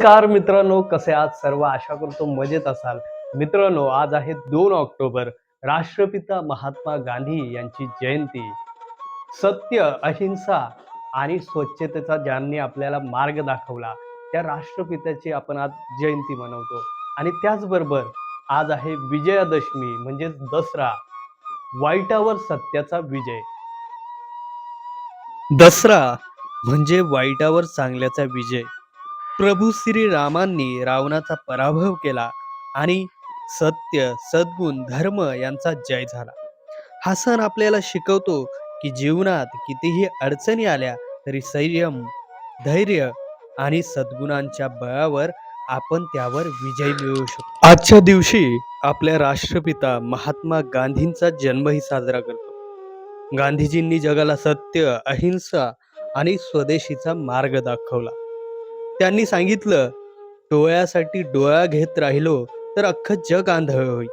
नमस्कार मित्रांनो कसे आज सर्व? आशा करतो मजेत असाल. मित्रांनो आज आहे दोन ऑक्टोबर. राष्ट्रपिता महात्मा गांधी यांची जयंती. सत्य अहिंसा आणि स्वच्छतेचा ज्यांनी आपल्याला मार्ग दाखवला त्या राष्ट्रपित्याची आपण आज जयंती मनवतो. आणि त्याचबरोबर आज आहे विजयादशमी म्हणजेच दसरा. वाईटावर सत्याचा विजय. दसरा म्हणजे वाईटावर चांगल्याचा विजय. प्रभू श्रीरामांनी रावणाचा पराभव केला आणि सत्य सद्गुण धर्म यांचा जय झाला. हा सण आपल्याला शिकवतो की जीवनात कितीही अडचणी आल्या तरी संयम धैर्य आणि सद्गुणांच्या बळावर आपण त्यावर विजय मिळवू शकतो. आजच्या दिवशी आपल्या राष्ट्रपिता महात्मा गांधींचा जन्मही साजरा करतो. गांधीजींनी जगाला सत्य अहिंसा आणि स्वदेशीचा मार्ग दाखवला. त्यांनी सांगितलं डोळ्यासाठी डोळा घेत राहिलो तर अख्खं जग आंधळ होईल.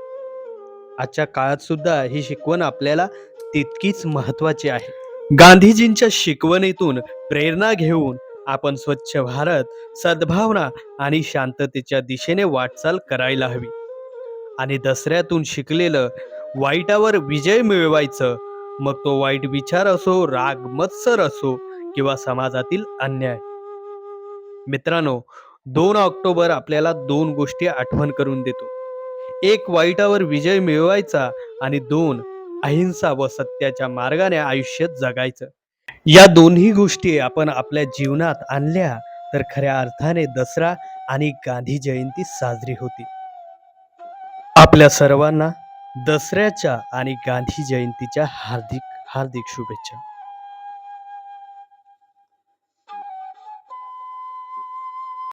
आजच्या काळात सुद्धा ही शिकवण आपल्याला तितकीच महत्वाची आहे. गांधीजींच्या शिकवणीतून प्रेरणा घेऊन आपण स्वच्छ भारत सद्भावना आणि शांततेच्या दिशेने वाटचाल करायला हवी. आणि दसऱ्यातून शिकलेलं वाईटावर विजय मिळवायचं मग तो वाईट विचार असो राग मत्सर असो किंवा समाजातील अन्याय. मित्रांनो दोन ऑक्टोबर आपल्याला दोन गोष्टी आठवण करून देतो. एक वाईटावर विजय मिळवायचा आणि दोन अहिंसा व सत्याच्या मार्गाने आयुष्य जगायचं. या दोन्ही गोष्टी आपण आपल्या जीवनात आणल्या तर खऱ्या अर्थाने दसरा आणि गांधी जयंती साजरी होती आपल्या सर्वांना दसऱ्याच्या आणि गांधी जयंतीच्या हार्दिक हार्दिक शुभेच्छा.